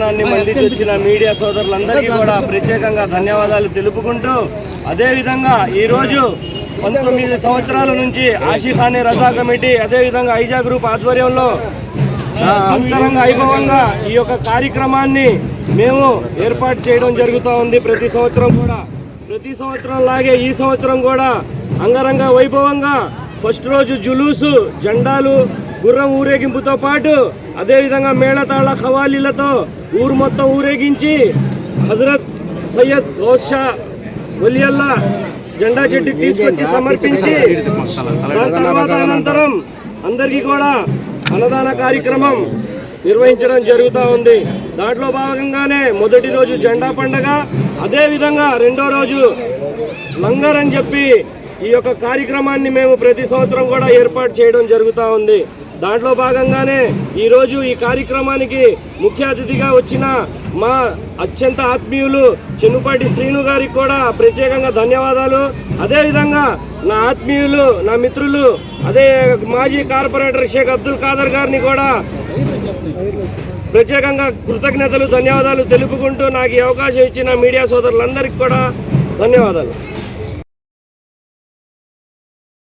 కార్యక్రమాన్ని మందించిన మీడియా సోదరులందరికీ కూడా ప్రత్యేకంగా ధన్యవాదాలు తెలుపుకుంటూ అదేవిధంగా ఈరోజు పంతొమ్మిది సంవత్సరాల నుంచి ఆషిఖానీ రజా కమిటీ అదేవిధంగా ఐజా గ్రూప్ ఆధ్వర్యంలో ఆ, అంగరంగ వైభవంగా ఈ యొక్క కార్యక్రమాన్ని మేము ఏర్పాటు చేయడం జరుగుతూ ఉంది. ప్రతి సంవత్సరం కూడా ప్రతి సంవత్సరం లాగే ఈ సంవత్సరం కూడా అంగరంగ వైభవంగా ఫస్ట్ రోజు జులూసు జెండాలు గుర్రం ఊరేగింపుతో పాటు అదేవిధంగా మేళతాళ ఖవాలీలతో ఊరు మొత్తం ఊరేగించి హజరత్ సయ్యద్ గౌషా వలియల్లా జెండా చెట్టు తీసుకొచ్చి సమర్పించి దాని తర్వాత అనంతరం అందరికీ కూడా అన్నదాన కార్యక్రమం నిర్వహించడం జరుగుతూ ఉంది. దాంట్లో భాగంగానే మొదటి రోజు జెండా పండగ అదేవిధంగా రెండో రోజు లంగర్ అని చెప్పి ఈ యొక్క కార్యక్రమాన్ని మేము ప్రతి సంవత్సరం కూడా ఏర్పాటు చేయడం జరుగుతూ ఉంది. దాంట్లో భాగంగానే ఈరోజు ఈ కార్యక్రమానికి ముఖ్య అతిథిగా వచ్చిన మా అత్యంత ఆత్మీయులు చెన్నుపాటి శ్రీను గారికి కూడా ప్రత్యేకంగా ధన్యవాదాలు. అదేవిధంగా నా ఆత్మీయులు నా మిత్రులు అదే మాజీ కార్పొరేటర్ షేక్ అబ్దుల్ ఖాదర్ గారిని కూడా ప్రత్యేకంగా కృతజ్ఞతలు ధన్యవాదాలు తెలుపుకుంటూ నాకు ఈ అవకాశం ఇచ్చిన మీడియా సోదరులందరికీ కూడా ధన్యవాదాలు.